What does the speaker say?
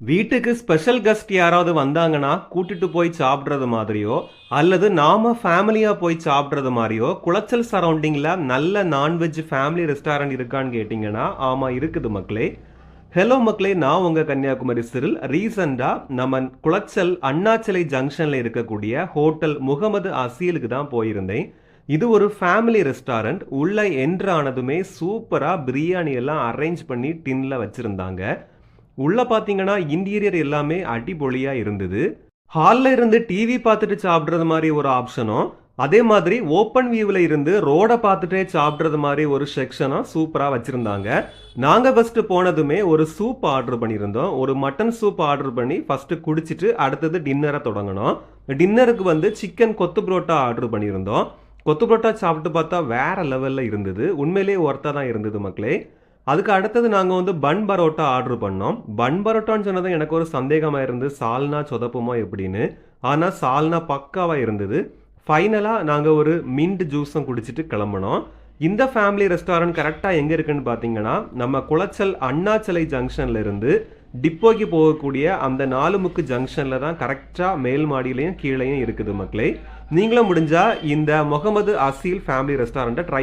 வீட்டுக்கு special guest யாராவது வந்தாங்கன்னா கூட்டிட்டு போய் சாப்பிட்றது மாதிரியோ அல்லது நாம ஃபேமிலியா போய் சாப்பிட்றது மாதிரியோ குளச்சல் சரௌண்டிங்ல நல்ல நான்வெஜ் ஃபேமிலி ரெஸ்டாரண்ட் இருக்கான்னு கேட்டிங்கன்னா ஆமா இருக்குது மக்களே. ஹலோ மக்களே நான் உங்க கன்னியாகுமரி சிறில். ரீசெண்டாக நம்ம குளச்சல் அண்ணாச்சலை ஜங்ஷன்ல இருக்கக்கூடிய ஹோட்டல் முகமது அசீலுக்கு தான் போயிருந்தேன். இது ஒரு ஃபேமிலி ரெஸ்டாரண்ட் உள்ள என்ட்ரு ஆனதுமே சூப்பரா பிரியாணி எல்லாம் அரேஞ்ச் பண்ணி டின்ல வச்சிருந்தாங்க. உள்ளே பார்த்தீங்கன்னா இன்டீரியர் எல்லாமே அடிபொழியாக இருந்தது. ஹாலில் இருந்து டிவி பார்த்துட்டு சாப்பிட்றது மாதிரி ஒரு ஆப்ஷனும் அதே மாதிரி ஓப்பன் வியூவில் இருந்து ரோடை பார்த்துட்டே சாப்பிட்றது மாதிரி ஒரு செக்ஷனும் சூப்பராக வச்சுருந்தாங்க. நாங்கள் ஃபஸ்ட்டு போனதுமே ஒரு சூப் ஆர்டர் பண்ணியிருந்தோம். ஒரு மட்டன் சூப் ஆர்டர் பண்ணி ஃபஸ்ட்டு குடிச்சிட்டு அடுத்தது டின்னரை தொடங்கினோம். டின்னருக்கு வந்து சிக்கன் கொத்து புரோட்டா ஆர்டர் பண்ணியிருந்தோம். கொத்து புரோட்டா சாப்பிட்டு பார்த்தா வேற லெவலில் இருந்தது. உண்மையிலேயே ஒர்த்தாக தான் இருந்தது மக்களே. அதுக்கு அடுத்தது நாங்கள் வந்து பன் பரோட்டா ஆர்டர் பண்ணோம். பன் பரோட்டான்னு சொன்னது எனக்கு ஒரு சந்தேகமாக இருந்து சால்னா சொதப்புமோ எப்படின்னு? ஆனால் சால்னா பக்காவாக இருந்தது. ஃபைனலாக நாங்கள் ஒரு மின்ட் ஜூஸும் குடிச்சிட்டு கிளம்பினோம். இந்த ஃபேமிலி ரெஸ்டாரண்ட் கரெக்டாக எங்கே இருக்குன்னு பார்த்தீங்கன்னா நம்ம குளச்சல் அண்ணாச்சலை ஜங்ஷனில் இருந்து டிப்போக்கு போகக்கூடிய அந்த நாலுமுக்கு ஜங்ஷனில் தான் கரெக்டாக மேல் மாடியிலையும் கீழேயும் இருக்குது மக்களே. நீங்களும் முடிஞ்சால் இந்த முகமது அசீல் ஃபேமிலி ரெஸ்டாரண்ட்டை ட்ரை